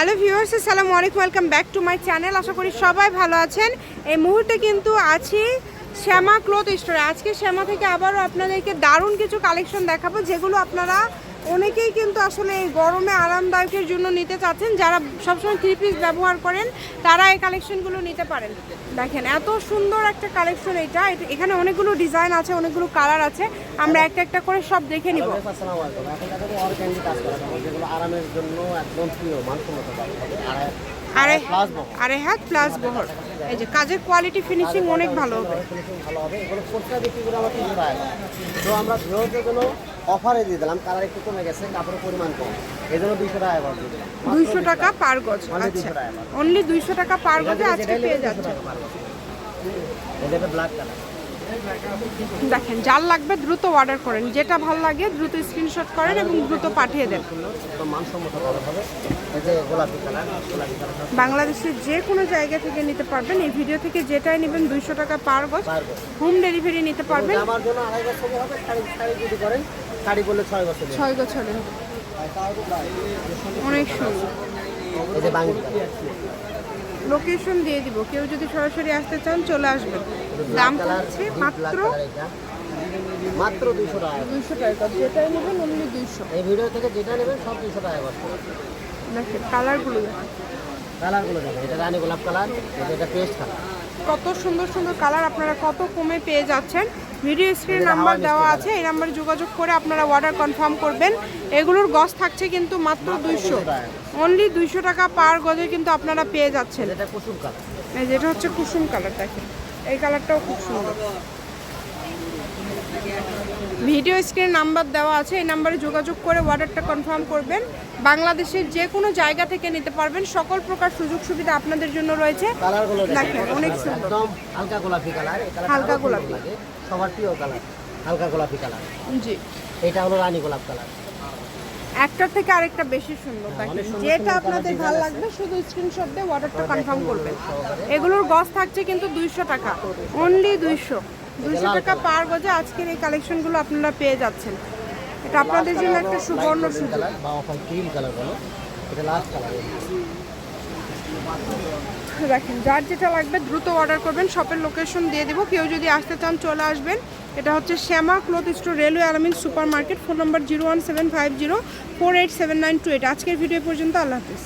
Hello viewers, আসসালামু আলাইকুম, welcome back to my channel. আশা করি সবাই ভালো আছেন। এই মুহূর্তে কিন্তু আছি শ্যামা ক্লথ স্টোরে। আজকে শ্যামা থেকে আবারও আপনাদেরকে দারুণ কিছু কালেকশন দেখাবো, যেগুলো আপনারা অনেকেই কিন্তু আসলে এই গরমে আরামদায়কের জন্য নিতে চাচ্ছেন যারা সবসময় থ্রি পিস ব্যবহার করেন তারা এই কালেকশনগুলো নিতে পারেন। দেখেন এত সুন্দর একটা কালেকশন এটা। এখানে অনেকগুলো ডিজাইন আছে অনেকগুলো কালার আছে। আমরা একটা একটা করে সব দেখে নিব। আর হাত প্লাস বহর। এই যে কাজের কোয়ালিটি ফিনিশিং অনেক ভালো হবে। ফিনিশিং ভালো হবে। এগুলো ফুটটা বিক্রি করে আমরা তিনশো টাকা তো আমরা ভিডিওতে কোনো অফারে দিয়ে দিলাম কালার একটু কমে গেছে কাপড়ের পরিমাণ কম। এই জন্য দুইশো টাকা করে দুইশো টাকা পার গজ। আচ্ছা। 200 টাকা পার। অনলি দুইশো টাকা পার গজে আজকে পেয়ে যাচ্ছে 200 টাকা পার গজ। এই যেটা ব্ল্যাক কালার দেখেন, যার লাগবে দ্রুত অর্ডার করেন। যেটা ভালো লাগে দ্রুত স্ক্রিনশট করেন এবং দ্রুত পাঠিয়ে দেন। বাংলাদেশের যে কোনো জায়গা থেকে নিতে পারবেন। এই ভিডিও থেকে যেটাই নেবেন দুইশো টাকা পার গজ হোম ডেলিভারি নিতে পারবেন। বছর ছয় বছর ছয় গজ অনেক সুন্দর। লোকেশন দিয়ে দিব। কেউ যদি সরাসরি আসতে চান চলে আসবেন। দাম হচ্ছে মাত্র মাত্র দুইশো টাকা। দুইশো টাকা। যেটাই নেবেন অনলি দুইশো। এই ভিডিও থেকে যেটা নেবেন সব দুইশো টাকা দেখেন কালারগুলো কালারগুলো দেখেন এটা রানী গোলাপ কালার এটা এটা পেস্ট কালার। কত সুন্দর সুন্দর কালার আপনারা কত কমে পেয়ে যাচ্ছেন। ভিডিও স্ক্রিন নাম্বার দেওয়া আছে এই নাম্বারে যোগাযোগ করে আপনারা অর্ডার কনফার্ম করবেন। এগুলোর গজ থাকছে কিন্তু মাত্র দুইশো। অনলি দুইশো টাকা পার গজে কিন্তু আপনারা পেয়ে যাচ্ছেন। যেটা হচ্ছে কুসুম কালার দেখেন। এই কালারটাও খুব সুন্দর। ভিডিও স্ক্রিনে নাম্বার দেওয়া আছে এই নাম্বারে যোগাযোগ করে অর্ডারটা কনফার্ম করবেন। বাংলাদেশের যে কোনো জায়গা থেকে নিতে পারবেন। সকল প্রকার সুযোগ সুবিধা আপনাদের জন্য রয়েছে। দেখেন অনেক সুন্দর। একদম হালকা গোলাপি কালার হালকা গোলাপি। সবার প্রিয় কালার হালকা গোলাপি কালার। জি। এটা হলো রানী গোলাপ কালার। একটার থেকে আরেকটা বেশি সুন্দর অনেক সুন্দর যেটা আপনাদের ভালো লাগবে শুধু স্ক্রিনশট দিয়ে অর্ডারটা কনফার্ম করবেন। এগুলোর গজ থাকছে কিন্তু দুইশো টাকা। অনলি দুইশো। দুইশো টাকা পার গজে আজকের এই কালেকশনগুলো আপনারা পেয়ে যাচ্ছেন। এটা আপনাদের জন্য একটা সুবর্ণ সুযোগ। কালার বা অফার ক্রিম কালার বলো এটা লাস্ট কালার দেখেন যার যেটা লাগবে দ্রুত অর্ডার করবেন শপের লোকেশন দিয়ে দিব। কেউ যদি আসতে চান চলে আসবেন। এটা হচ্ছে Shyama cloth store railway Alamin super market phone number zero one seven five zero four eight seven nine two eight আজকের ভিডিও পর্যন্ত আল্লাহ হাফিজ।